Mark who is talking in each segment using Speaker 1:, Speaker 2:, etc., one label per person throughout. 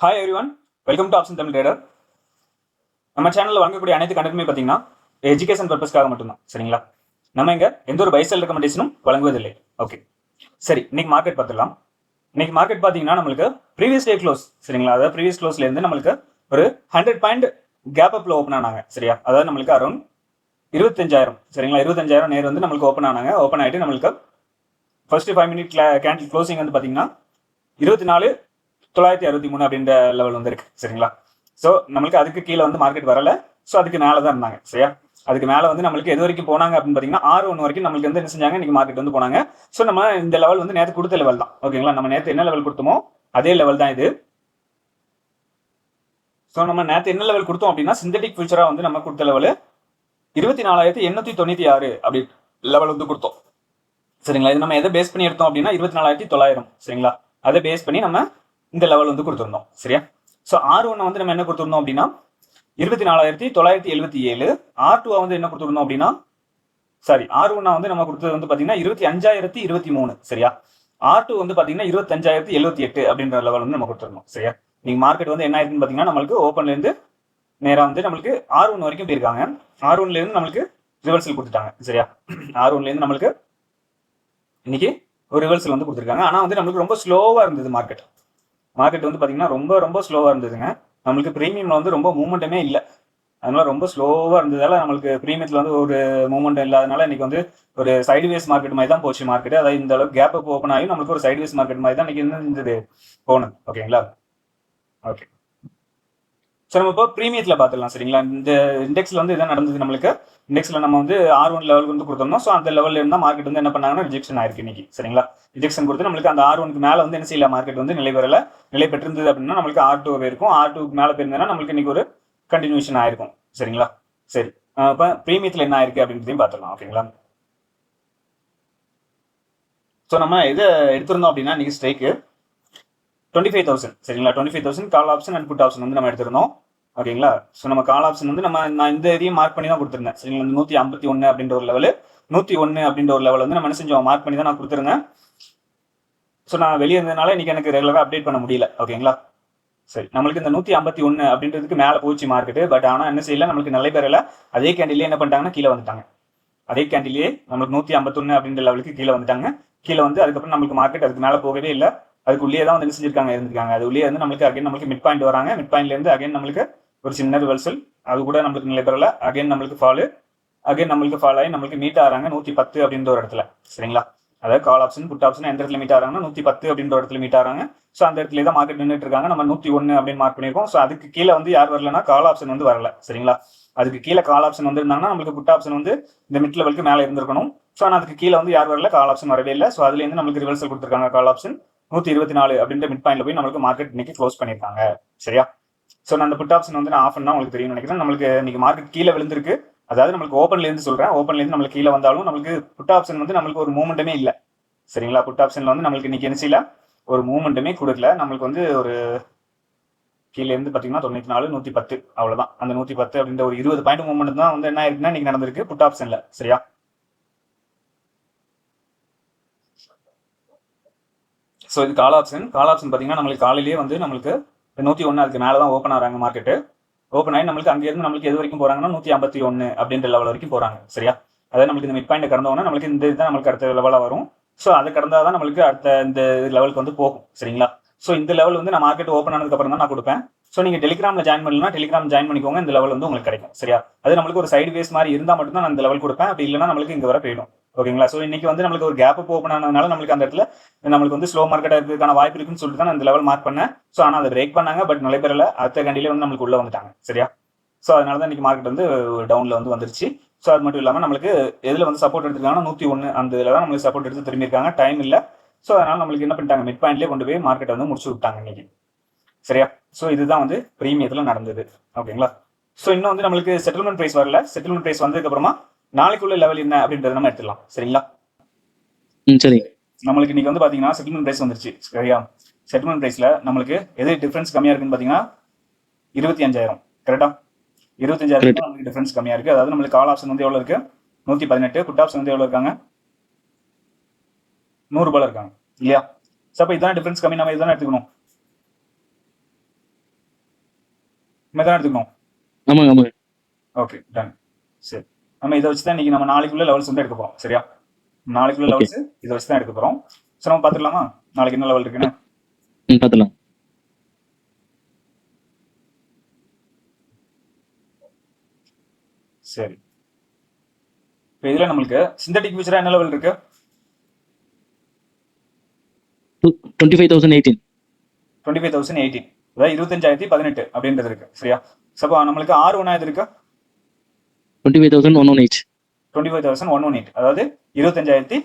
Speaker 1: Hi everyone welcome to option Tamil trader நம்ம சேனலில் வாங்கக்கூடிய அனைத்து கண்டென்ட்டுமே பார்த்தீங்கன்னா எஜுகேஷன் பர்பஸ்க்காக மட்டும்தான் சரிங்களா? நம்ம இங்கே எந்த ஒரு பைசல் ரெக்கமெண்டேஷனும் வழங்குவதில்லை. ஓகே சரி இன்னைக்கு மார்க்கெட் பார்த்துடலாம். இன்னைக்கு மார்க்கெட் பார்த்தீங்கன்னா நம்மளுக்கு ப்ரீவியஸ் டே க்ளோஸ் சரிங்களா? அதாவது ப்ரீவியஸ் க்ளோஸ்லேருந்து நம்மளுக்கு ஒரு ஹண்ட்ரட் பாயிண்ட் கேப் அப்பில் ஓப்பன் ஆனாங்க சரியா? அதாவது நம்மளுக்கு அரௌண்ட் இருபத்தஞ்சாயிரம் சரிங்களா? இருபத்தஞ்சாயிரம் நேர் வந்து நம்மளுக்கு ஓப்பன் ஆனாங்க. ஓப்பன் ஆகிட்டு நம்மளுக்கு first five minute candle closing வந்து பார்த்தீங்கன்னா இருபத்தி நாலு தொள்ளாயிரத்தி அறுபத்தி மூணு அப்படின்ற லெவல் வந்து இருக்கு சரிங்களா? ஸோ நம்மளுக்கு அதுக்கு கீழே வந்து மார்க்கெட் வரல. ஸோ அதுக்கு மேலே தான் இருந்தாங்க சரியா? அதுக்கு மேலே வந்து நம்மளுக்கு எது வரைக்கும் போனாங்க அப்படின்னு பார்த்தீங்கன்னா ஆறு ஒன்று வரைக்கும் நம்மளுக்கு வந்து என்ன செஞ்சாங்க இன்னைக்கு மார்க்கெட் வந்து போனாங்க. ஸோ நம்ம இந்த லெவல் வந்து நேற்று கொடுத்த லெவல் தான் ஓகேங்களா? நம்ம நேற்று என்ன லெவல் கொடுத்தோமோ அதே லெவல் தான் இது. ஸோ நம்ம நேற்று என்ன லெவல் கொடுத்தோம் அப்படின்னா சிந்தட்டிக் ஃபியூச்சராக வந்து நம்ம கொடுத்த லெவல் இருபத்தி நாலாயிரத்தி எண்ணூற்றி தொண்ணூற்றி ஆறு அப்படி லெவல் வந்து கொடுத்தோம். சரிங்களா? இது நம்ம எதை பேஸ் பண்ணி எடுத்தோம் அப்படின்னா இருபத்தி நாலாயிரத்தி தொள்ளாயிரம் சரிங்களா? அதை பேஸ் பண்ணி நம்ம இந்த லெவல் வந்து கொடுத்துருந்தோம். சரியா? ஸோ ஆர் ஒன்னை வந்து நம்ம என்ன கொடுத்துருந்தோம் அப்படின்னா இருபத்தி நாலாயிரத்தி தொள்ளாயிரத்தி எழுபத்தி ஏழு ஆர் டூவை வந்து என்ன கொடுத்துருந்தோம் அப்படின்னா சாரி ஆர் ஒன்னா வந்து நம்ம கொடுத்தது வந்து பார்த்தீங்கன்னா இருபத்தி அஞ்சாயிரத்தி இருபத்தி மூணு சரியா? ஆர் டூ வந்து பார்த்தீங்கன்னா இருபத்தஞ்சாயிரத்தி எழுபத்தி எட்டு அப்படின்ற லெவல் வந்து நம்ம கொடுத்துருந்தோம் சரியா? நீங்க மார்க்கெட் வந்து என்ன ஆயிருக்குன்னு பார்த்தீங்கன்னா நம்மளுக்கு ஓப்பன்லேருந்து நேராக வந்து நம்மளுக்கு ஆர் ஒன் வரைக்கும் போயிருக்காங்க. ஆர் ஒன்லேருந்து நம்மளுக்கு ரிவர்சல் கொடுத்துட்டாங்க சரியா? ஆர் ஒன்லேருந்து நம்மளுக்கு இன்னைக்கு ஒரு ரிவர்சல் வந்து கொடுத்துருக்காங்க. ஆனால் வந்து நம்மளுக்கு ரொம்ப ஸ்லோவாக இருந்தது மார்க்கெட் மார்க்கெட் வந்து பார்த்தீங்கன்னா ரொம்ப ரொம்ப ஸ்லோவாக இருந்ததுங்க. நம்மளுக்கு ப்ரீமியம்ல வந்து ரொம்ப மூமெண்ட்டுமே இல்லை. அதனால ரொம்ப ஸ்லோவாக இருந்ததால நம்மளுக்கு ப்ரீமியத்தில் வந்து ஒரு மூமெண்ட் இல்லாதனால இன்னைக்கு வந்து ஒரு சைடுவேஸ் மார்க்கெட் மாதிரி தான் போச்சு மார்க்கெட் அதாவது இந்த அளவுக்கு கேப் ஓப்பன் ஆகி நம்மளுக்கு ஒரு சைடுவேஸ் மார்க்கெட் மாதிரி தான் இன்னைக்கு இருந்தது. போனது. ஓகேங்களா ஓகே ஸோ நம்ம இப்போ ப்ரீமியத்தில் பார்த்துக்கலாம் சரிங்களா? இந்த இண்டெக்ஸில் வந்து இதான் நடந்தது நம்மளுக்கு. இண்டெக்ஸில் நம்ம வந்து ஆர் ஒன் லெவலுக்கு வந்து கொடுத்தோம்னா ஸோ அந்த லெவலில் இருந்தால் மார்க்கெட் வந்து என்ன பண்ணாங்கன்னா ரிஜெக்ஷன் ஆயிருக்கு இன்னைக்கு சரிங்களா? ரிஜெக்ஷன் கொடுத்து நம்மளுக்கு அந்த ஆர் ஒனுக்கு மேலே வந்து என்ன செய்யல மார்க்கெட் வந்து நிலை பெறல. நிலை பெற்றிருந்தது அப்படின்னா நம்மளுக்கு ஆர் டூ இருக்கும். ஆர் டூக்கு மேலே போயிருந்தேன்னா நம்மளுக்கு இன்னைக்கு ஒரு கண்டினியூஷன் ஆயிருக்கும் சரிங்களா? சரி. இப்போ ப்ரீமியத்தில் என்ன ஆயிருக்கு அப்படின்றதையும் பார்த்துக்கலாம் ஓகேங்களா? ஸோ நம்ம இதை எடுத்திருந்தோம் அப்படின்னா இன்னைக்கு ஸ்ட்ரைக்கு டுவெண்ட்டி ஃபைவ் தௌசண்ட் சரிங்களா? Twenty five thousand call option and put option வந்து நம்ம எடுத்திருந்தோம். ஓகேங்களா? ஸோ நம்ம கால் ஆப்ஷன் வந்து நம்ம நான் இந்த இதையும் மார்க் பண்ணி தான் கொடுத்துருந்தேன். சரிங்களா? இந்த நூற்றி ஐம்பத்தி ஒன்று அப்படின்ற ஒரு லெவல் நூற்றி ஒன்று அப்படின்ற ஒரு லெவல் வந்து நம்ம என்ன செஞ்சோம்? மார்க் பண்ணி தான் நான் கொடுத்துருந்தேன். ஸோ நான் வெளியே இருந்ததுனால இன்னைக்கு எனக்கு ரெகுலராக அப்டேட் பண்ண முடியல. ஓகேங்களா? சரி. நம்மளுக்கு இந்த நூற்றி ஐம்பத்தி ஒன்று அப்படின்றதுக்கு மேலே போச்சு மார்க்கெட்டு பட் ஆனால் என்ன செய்யல? நம்மளுக்கு நிலை பெறல அதே கேண்டிலே என்ன பண்ணிட்டாங்கன்னா கீழே வந்துட்டாங்க. அதே கேண்டிலே நம்மளுக்கு நூற்றி ஐம்பத்தொன்று அப்படின்ற லெவலுக்கு கீழே வந்துட்டாங்க. கீழே வந்து அதுக்கப்புறம் நம்மளுக்கு மார்க்கெட் அதுக்கு மேலே போகவே இல்லை. அதுக்குள்ளேயே தான் வந்து என்ன செஞ்சிருக்காங்க? இருந்திருக்காங்க. அது உள்ளே வந்து நம்மளுக்கு அகைன் நம்மளுக்கு மிட் பாயிண்ட் வராங்க. மிட் பாயிண்ட்லேருந்து அகைன் நம்மளுக்கு ஒரு சின்ன ரிவர்சல் அது கூட நம்மளுக்கு நிலைபெறல அகைன் நம்மளுக்கு ஃபாலு அகைன் நம்மளுக்கு ஃபால் ஆகி நம்மளுக்கு மீட் ஆகிறாங்க நூற்றி பத்து அப்படின்ற ஒரு இடத்துல. சரிங்களா? அதாவது கால் ஆப்ஷன் புட் ஆப்ஷன் எந்த இடத்துல மீட் ஆகிறாங்கன்னா நூற்றி பத்து அப்படின்ற ஒரு இடத்துல மீட் ஆகிறாங்க. ஸோ அந்த இடத்துல தான் மார்க்கெட் நின்றுட்டு இருக்காங்க. நம்ம நூற்றி ஒன்று அப்படின்னு மார்க் பண்ணியிருக்கோம். ஸோ அதுக்கு கீழே வந்து யார் வரலன்னா கால் ஆப்ஷன் வந்து வரல. சரிங்களா? அதுக்கு கீழே கால் ஆப்ஷன் வந்திருந்தாங்கன்னா நம்மளுக்கு புட் ஆப்ஷன் வந்து இந்த மிட் லெவலுக்கு மேலே இருந்திருக்கணும். ஸோ ஆனால் அதுக்கு கீழே வந்து யார் வரல? கால் ஆப்ஷன் வரவே இல்லை. ஸோ அதுலேருந்து நம்மளுக்கு ரிவர்சல் கொடுத்துருக்காங்க கால் ஆப்ஷன் நூற்றி இருபத்தி நாலு அப்படின்ற மிட் பாயிண்ட்ல போய் நம்மளுக்கு மார்க்கெட் இன்னைக்கு க்ளோஸ் பண்ணியிருக்காங்க. சரியா? ஸோ நான் அந்த புட் ஆப்ஷன் வந்து நான் ஆஃப் பண்ணா உங்களுக்கு தெரியும் நினைக்கிறேன். நம்மளுக்கு இன்னைக்கு மார்க்கெட் கீழே விழுந்திருக்கு. அதாவது நம்மளுக்கு ஓப்பன்லேருந்து சொல்கிறேன் ஓப்பன்லேருந்து நம்மளுக்கு கீழே வந்தாலும் நம்மளுக்கு புட் ஆப்ஷன் வந்து நம்மளுக்கு ஒரு மூமெண்ட்டுமே இல்லை. சரிங்களா? புட் ஆப்ஷனில் வந்து நம்மளுக்கு இன்னைக்கு என்ன ஒரு மூமெண்ட்டுமே கொடுக்கல. நம்மளுக்கு வந்து ஒரு கீழேருந்து பார்த்தீங்கன்னா தொண்ணூத்தி நாலு நூற்றி பத்து அவ்வளோதான் அந்த நூற்றி பத்து அப்படின்ற ஒரு இருபது பாயிண்ட் மூமெண்ட் தான் வந்து என்ன ஆயிருக்குன்னா இன்னைக்கு நடந்திருக்கு புட் ஆப்ஷனில் சரியா? ஸோ இது கால் ஆப்ஷன் கால் ஆப்ஷன் பார்த்தீங்கன்னா நம்மளுக்கு காலையிலேயே வந்து நம்மளுக்கு நூற்றி ஒன்று அதுக்கு மேலே தான் ஓப்பன் ஆகிறாங்க மார்க்கெட்டு ஓப்பன் ஆகி நம்மளுக்கு அங்கேருந்து நம்மளுக்கு எது வரைக்கும் போகிறாங்கன்னா நூற்றி ஐம்பத்தி ஒன்று அப்படின்ற லெவல் வரைக்கும் போகிறாங்க சரியா? அதாவது நம்மளுக்கு இந்த மிட் பாயிண்ட் கடந்தோன்னா நம்மளுக்கு இந்த இதுதான் நம்மளுக்கு அடுத்த லெவலாக வரும். ஸோ அது கடந்தால் தான் நம்மளுக்கு அடுத்த இந்த லெவலுக்கு வந்து போகும் சரிங்களா? ஸோ இந்த லெவல் வந்து நான் மார்க்கெட் ஓப்பன் ஆனதுக்கு அப்புறம் தான் நான் கொடுப்பேன். ஸோ நீங்கள் டெலிகிராமில் ஜாயின் பண்ணலாம் டெலிகிராம் ஜாயின் பண்ணிக்கோங்க. இந்த லெவல் வந்து உங்களுக்கு கிடைக்கும். சரியா? அது நம்மளுக்கு ஒரு சைடு வேஸ் மாதிரி இருந்தால் மட்டும் தான் நான் இந்த லெவல் கொடுப்பேன். அப்படி இல்லைன்னா நம்மளுக்கு இங்கே வர போயிடும். ஓகேங்களா ஸோ இன்னைக்கு வந்து நம்மளுக்கு ஒரு கேப் ஓப்பன் ஆனதுனால நம்மளுக்கு அந்த இடத்துல நம்மளுக்கு வந்து ஸ்லோ மார்க்கெட் இருக்கிறதுக்கான வாய்ப்பு இருக்குன்னு சொல்லிட்டு தான் அந்த லெவல் மார்க் பண்ணேன். ஸோ ஆனால் அதை பிரேக் பண்ணாங்க. பட் நிலை அடுத்த கண்டிலே வந்து நம்மளுக்கு உள்ள வந்துட்டாங்க. சரியா? ஸோ அதனால தான் இன்னைக்கு மார்க்கெட் வந்து டவுனில் வந்து வந்துருச்சு. ஸோ அது மட்டும் இல்லாமல் நம்மளுக்கு எதில் வந்து சப்போர்ட் எடுத்துருக்காங்கன்னா நூற்றி ஒன்று அந்த இதில் தான் நம்மளுக்கு சப்போர்ட் எடுத்து திரும்பியிருக்காங்க. டைம் இல்லை. ஸோ அதனால நம்மளுக்கு என்ன பண்ணிட்டாங்க? மிட் பாயிண்ட்லேயே கொண்டு போய் மார்க்கெட் வந்து முடிச்சு விட்டாங்க இன்னைக்கு. சரியா? ஸோ இதுதான் வந்து ப்ரீமியத்தில் நடந்தது. ஓகேங்களா? ஸோ இன்னும் வந்து நம்மளுக்கு செட்டில்மெண்ட் ப்ரைஸ் வரல. செட்டில்மெண்ட் ப்ரைஸ் வந்ததுக்கு அப்புறமா நாளைக்குள்ள லெவல் என்ன அப்படின்றத நம்ம எடுத்துக்கலாம் சரிங்களா?
Speaker 2: சரி.
Speaker 1: நம்மளுக்கு இன்னைக்கு வந்து பாத்தீங்கன்னா செட்டில்மெண்ட் பிரைஸ் வந்துருச்சு. சரியா? செட்டில்மெண்ட் பிரைஸ்ல நம்மளுக்கு எது டிஃபரன்ஸ் கம்மியா இருக்குன்னு பாத்தீங்கன்னா இருபத்தி அஞ்சாயிரம். கரெக்டா இருபத்தஞ்சாயிரம் நம்மளுக்கு டிஃபரன்ஸ் கம்மியா இருக்கு. அதாவது நம்மளுக்கு கால் ஆப்ஷன் வந்து எவ்வளவு இருக்கு? நூத்தி பதினெட்டு. புட் ஆப்ஷன் வந்து எவ்வளவு இருக்காங்க? நூறு ரூபாய் இருக்காங்க. இல்லையா? ஸோ அப்போ இதான் டிஃபரன்ஸ் கம்மி நம்ம இதான் எடுத்துக்கணும். தான் எடுத்துக்கணும்.
Speaker 2: ஆமாங்க ஆமாங்க.
Speaker 1: ஓகே டன் சரி. நம்ம இதை வச்சு தான் இன்னைக்கு நம்ம நாளைக்குள்ள லெவல்ஸ் வந்து எடுக்க போறோம். சரியா? நாளைக்குள்ள. லெவல்ஸ் இதை வச்சு தான் எடுக்க போறோம். சரி நம்ம பார்த்துக்கலாமா? நாளைக்கு என்ன லெவல் இருக்குன்னு?
Speaker 2: ம் பார்த்துலாம்
Speaker 1: சரி. இப்போ இதுல நம்மளுக்கு சிந்தட்டிக் ஃபியூச்சரா என்ன லெவல் இருக்கு?
Speaker 2: Twenty five thousand eighteen
Speaker 1: twenty five thousand eighteen அதாவது இருபத்தஞ்சாயிரத்தி பதினெட்டு அப்படின்றது இருக்கு. சரியா? சப்போ நம்மளுக்கு ஆறு ஒன்னாயிரத்து இருக்கு?
Speaker 2: Twenty five thousand one one eight
Speaker 1: twenty five thousand one one eight அதாவது இருபத்தஞ்சாயிரத்தி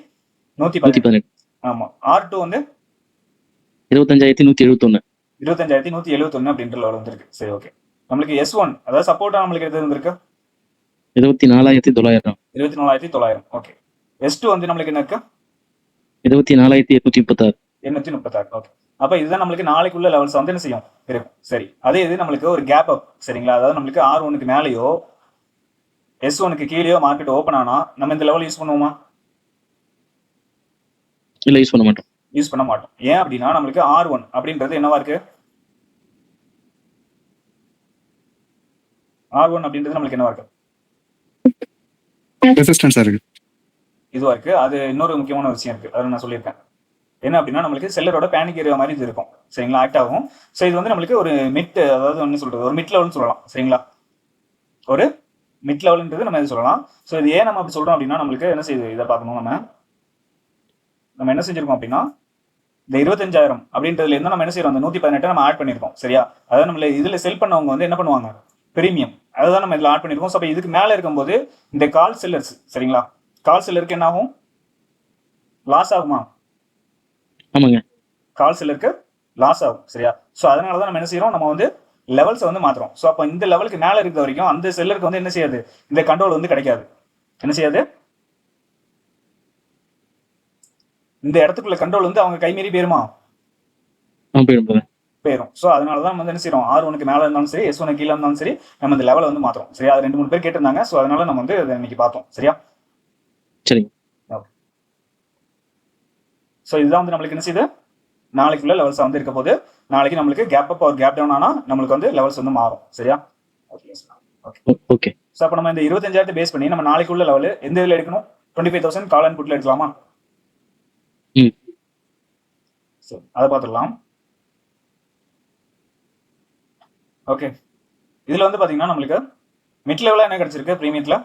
Speaker 1: நூத்தி
Speaker 2: நூற்றி
Speaker 1: பதினெட்டு
Speaker 2: பதினெட்டு.
Speaker 1: ஆமா. ஆர் டூ வந்து
Speaker 2: இருபத்தஞ்சாயிரத்தி நூற்றி எழுபத்தொன்று
Speaker 1: இருபத்தஞ்சாயிரத்தி நூத்தி எழுபத்தொன்னு அப்படின்ற லெவல் வந்துருக்கு. சரி ஓகே நம்மளுக்கு எஸ் ஒன் அதாவது சப்போர்ட்டா நம்மளுக்கு எது வந்திருக்கு?
Speaker 2: இருபத்தி நாலாயிரத்தி தொள்ளாயிரம்.
Speaker 1: இருபத்தி நாலாயிரத்தி தொள்ளாயிரம். ஓகே எஸ் டூ வந்து நம்மளுக்கு என்ன இருக்கு?
Speaker 2: இருபத்தி நாலாயிரத்தி எட்நூத்தி முப்பத்தாறு.
Speaker 1: எண்ணூத்தி முப்பத்தாறு. ஓகே அப்ப இதுதான் நம்மளுக்கு நாளைக்குள்ள லெவல்ஸ் வந்து என்ன செய்யும்? இருக்கும். சரி. அதே இது நம்மளுக்கு ஒரு கேப் அப் சரிங்களா? அதாவது நம்மளுக்கு ஆர் ஒனுக்கு மேலேயோ எஸ் ஒனுக்கு கீழேயோ மார்க்கெட் ஓப்பன் ஆனா நம்ம இந்த லெவல் யூஸ் பண்ணுவோமா?
Speaker 2: இல்லை யூஸ் பண்ண மாட்டோம்.
Speaker 1: யூஸ் பண்ண மாட்டோம். ஏன் அப்படின்னா நம்மளுக்கு ஆர் ஒன் அப்படின்றது என்னவா இருக்கு? ஆர் ஒன் அப்படின்றது நம்மளுக்கு என்னவா இருக்கு?
Speaker 3: ரெசிஸ்டன்ஸா இருக்கு.
Speaker 1: இதுவா இருக்கு. அது இன்னொரு முக்கியமான விஷயம் இருக்கு. அதை நான் சொல்லியிருக்கேன். என்ன அப்படின்னா நம்மளுக்கு செல்லரோட பேனிக் ஏரியா மாதிரி இது இருக்கும். சரிங்களா? ஆக்ட் ஆகும். ஸோ இது வந்து நம்மளுக்கு ஒரு மிட் அதாவது ஒன்று சொல்றது ஒரு மிட் லெவல்னு சொல்லலாம். சரிங்களா? ஒரு மிட் லெவல்ன்றது நம்ம இது சொல்லலாம். ஸோ இது ஏன் நம்ம அப்படி சொல்றோம் அப்படின்னா நம்மளுக்கு என்ன செய்யுது? இதை பார்க்கணும் நம்ம. நம்ம என்ன செஞ்சிருக்கோம் அப்படின்னா இந்த இருபத்தஞ்சாயிரம் அப்படின்றதுல இருந்து நம்ம என்ன செய்யறோம் அந்த நூத்தி பதினெட்டை நம்ம ஆட் பண்ணிருக்கோம். சரியா? அதாவது நம்மள இதுல செல் பண்ணவங்க வந்து என்ன பண்ணுவாங்க? பிரீமியம் அதுதான் நம்ம இதுல ஆட் பண்ணிருக்கோம். ஸோ அப்ப இதுக்கு மேல இருக்கும்போது இந்த கால் செல்லர்ஸ் சரிங்களா? கால் செல்லருக்கு என்ன ஆகும் லாஸ் ஆகுமா?
Speaker 2: ஆமாங்க.
Speaker 1: கால் செல்லருக்கு லாஸ் ஆகும் சரியா? ஸோ அதனால தான் நம்ம என்ன செய்யறோம்? நம்ம வந்து லெவல்ஸ் வந்து மாத்துறோம். ஸோ அப்போ இந்த லெவலுக்கு மேல இருக்கிற வரைக்கும் அந்த செல்லருக்கு வந்து என்ன செய்யாது? இந்த கண்ட்ரோல் வந்து கிடைக்காது. என்ன செய்யாது? இந்த இடத்துக்குள்ள கண்ட்ரோல் வந்து அவங்க கைமீறி போயிருமா?
Speaker 2: ஆ போயிடும்
Speaker 1: ஸோ அதனால தான் நம்ம வந்து என்ன செய்யறோம் ஆர் ஒனுக்கு மேல இருந்தாலும் சரி எஸ் ஒனுக்கு கீழே இருந்தாலும் சரி நம்ம இந்த லெவலை வந்து மாத்துறோம். சரியா? அது ரெண்டு மூணு பேர் கேட்டிருந்தாங்க. ஸோ அதனால நம்ம வந்து அதை இன்னைக்கு பார்த்தோம். சரியா?
Speaker 2: சரிங்க.
Speaker 1: ஸோ இதுதான் வந்து நம்மளுக்கு என்ன செய்யுது? நாளைக்குள்ள லெவல்ஸ் வந்து இருக்க போது நாளைக்கு நம்மளுக்கு கேப் அப் ஒரு கேப் டவுன் ஆனா நம்மளுக்கு வந்து லெவல்ஸ் வந்து மாறும். சரியா? ஓகே ஸோ அப்போ நம்ம இந்த இருபத்தஞ்சாயிரத்தை பேஸ் பண்ணி நம்ம நாளைக்குள்ள லெவல் எந்த இதில் எடுக்கணும்? Twenty five thousand call and புட்ல எடுக்கலாமா. சரி அதை பார்த்துடலாம். ஓகே இதுல வந்து பாத்தீங்கன்னா நம்மளுக்கு மிட் லெவலில் என்ன கிடைச்சிருக்கு? ப்ரீமியத்தில்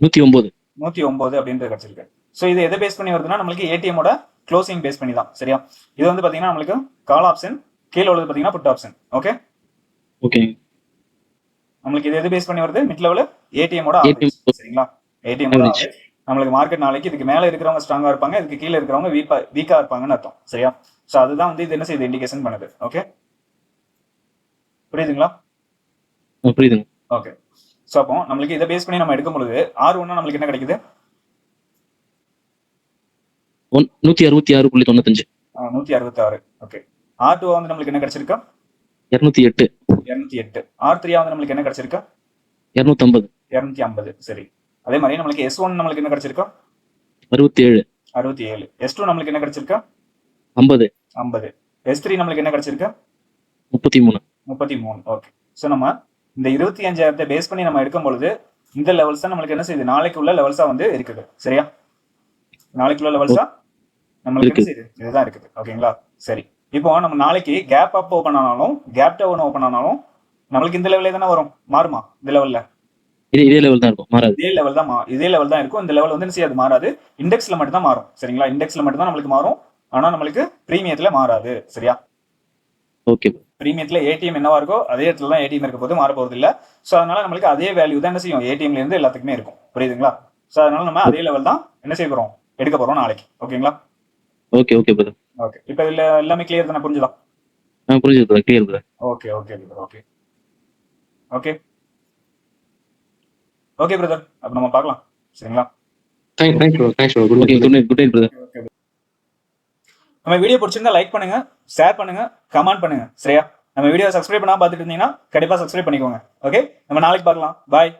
Speaker 2: நூற்றி ஒம்பது.
Speaker 1: நூத்தி ஒன்பது அப்படின்றது கிடைச்சிருக்கு. ஸோ இது எதை பேஸ் பண்ணி வருதுன்னா நம்மளுக்கு ஏடிஎம்மோட க்ளோசிங் பேஸ் பண்ணி தான் சரியா? இது வந்து பாத்தீங்கன்னா நம்மளுக்கு கால் ஆப்ஷன் கீழே உள்ளது பாத்தீங்கன்னா புட் ஆப்ஷன் ஓகே
Speaker 2: ஓகே
Speaker 1: நம்மளுக்கு இது எது பேஸ் பண்ணி வருது? மிட் லெவல் ஏடிஎம்மோட
Speaker 2: ATM.
Speaker 1: சரிங்களா?
Speaker 2: Average.
Speaker 1: நம்மளுக்கு மார்க்கெட் நாளைக்கு இதுக்கு மேல இருக்கிறவங்க ஸ்ட்ராங்கா இருப்பாங்க இதுக்கு கீழே இருக்கிறவங்க வீக்கா வீக்கா இருப்பாங்கன்னு அர்த்தம் சரியா? ஸோ அதுதான் வந்து இது என்ன செய்யுது? இண்டிகேஷன் பண்ணுது ஓகே புரியுதுங்களா?
Speaker 2: புரியுதுங்க.
Speaker 1: ஓகே ஸோ அப்போ நம்மளுக்கு இதை பேஸ் பண்ணி நம்ம எடுக்கும் பொழுது ஆர் ஒன்னா நம்மளுக்கு என்ன கிடைக்குது?
Speaker 2: ஒன் நூற்றி அறுபத்தி ஆறு புள்ளி தொண்ணூத்தஞ்சு.
Speaker 1: நூத்தி அறுபத்தி ஆறு. ஓகே ஆர் டூ வந்து நம்மளுக்கு என்ன கிடைச்சிருக்கா?
Speaker 2: இரநூத்தி எட்டு.
Speaker 1: இரநூத்தி எட்டு. ஆர் த்ரீயா வந்து நம்மளுக்கு என்ன கிடைச்சிருக்கா?
Speaker 2: இரநூத்தம்பது.
Speaker 1: இரநூத்தி ஐம்பது. சரி. அதே மாதிரி நம்மளுக்கு எஸ் ஒன் நம்மளுக்கு என்ன கிடைச்சிருக்கா?
Speaker 2: அறுபத்தி ஏழு.
Speaker 1: அறுபத்தி ஏழு. எஸ் டூ நம்மளுக்கு என்ன கிடைச்சிருக்கா?
Speaker 2: ஐம்பது.
Speaker 1: ஐம்பது. எஸ் த்ரீ நம்மளுக்கு என்ன கிடைச்சிருக்கா?
Speaker 2: முப்பத்தி மூணு.
Speaker 1: முப்பத்தி மூணு. ஓகே ஸோ நம்ம இந்த இருபத்தி அஞ்சாயிரத்தை பேஸ் பண்ணி நம்ம எடுக்கும் பொழுது இந்த லெவல்ஸ் தான் நம்மளுக்கு என்ன செய்யுது? நாளைக்கு உள்ள லெவல்ஸா வந்து இருக்குது. சரியா? நாளைக்கு உள்ள லெவல்ஸா நம்மளுக்கு இதுதான் இருக்குது. ஓகேங்களா? சரி. இப்போ நம்ம நாளைக்கு கேப் அப் ஓப்பன் ஆனாலும் கேப் டவுன் ஓப்பன் ஆனாலும் நம்மளுக்கு இந்த லெவலே தானே வரும்? மாறுமா? இந்த லெவல்ல
Speaker 2: இதே இதே லெவல் தான் இருக்கும். மாறாது.
Speaker 1: இதே லெவல் தான் இதே லெவல் தான் இருக்கும். இந்த லெவல் வந்து என்ன செய்யாது? மாறாது. இண்டெக்ஸ்ல மட்டும் தான் மாறும். சரிங்களா? இண்டெக்ஸ்ல மட்டும் தான் நம்மளுக்கு மாறும். ஆனா நம்மளுக்கு பிரீமியத்துல மாறாது. சரியா?
Speaker 2: ஓகே
Speaker 1: பிரீமியத்துல ஏடிஎம் என்னவா இருக்கோ அதே இடத்துல தான் ஏடிஎம் இருக்க போது மாற போறது இல்ல. சோ அதனால நம்மளுக்கு அதே வேல்யூ தான் என்ன செய்யும்? ஏடிஎம்ல இருந்து எல்லாத்துக்குமே இருக்கும். புரியுதுங்களா? சோ அதனால நம்ம அதே லெவல் தான் என்ன செய்ய போறோம்? எடுக்க போறோம் நாளைக்கு. ஓகேங்களா?
Speaker 2: ஓகே ஓகே பிரதர்
Speaker 1: ஓகே இப்போ இதுல எல்லாமே கிளியர் தானே? புரிஞ்சுதா?
Speaker 2: ஆ புரிஞ்சுது brother clear brother
Speaker 1: okay okay brother okay okay okay brother அப்ப நம்ம பார்க்கலாம். சரிங்களா?
Speaker 3: Thanks thanks bro thanks bro
Speaker 2: good night good night brother
Speaker 1: நம்ம வீடியோ பிடிச்சிருந்தா லைக் பண்ணுங்க ஷேர் பண்ணுங்க கமெண்ட் பண்ணுங்க. சரியா? நம்ம வீடியோ சப்ஸ்கிரைப் பண்ணாம பார்த்துட்டு இருந்தீங்கன்னா கண்டிப்பா சப்ஸ்கிரைப் பண்ணிக்கோங்க. ஓகே நம்ம நாளைக்கு பார்க்கலாம். பாய்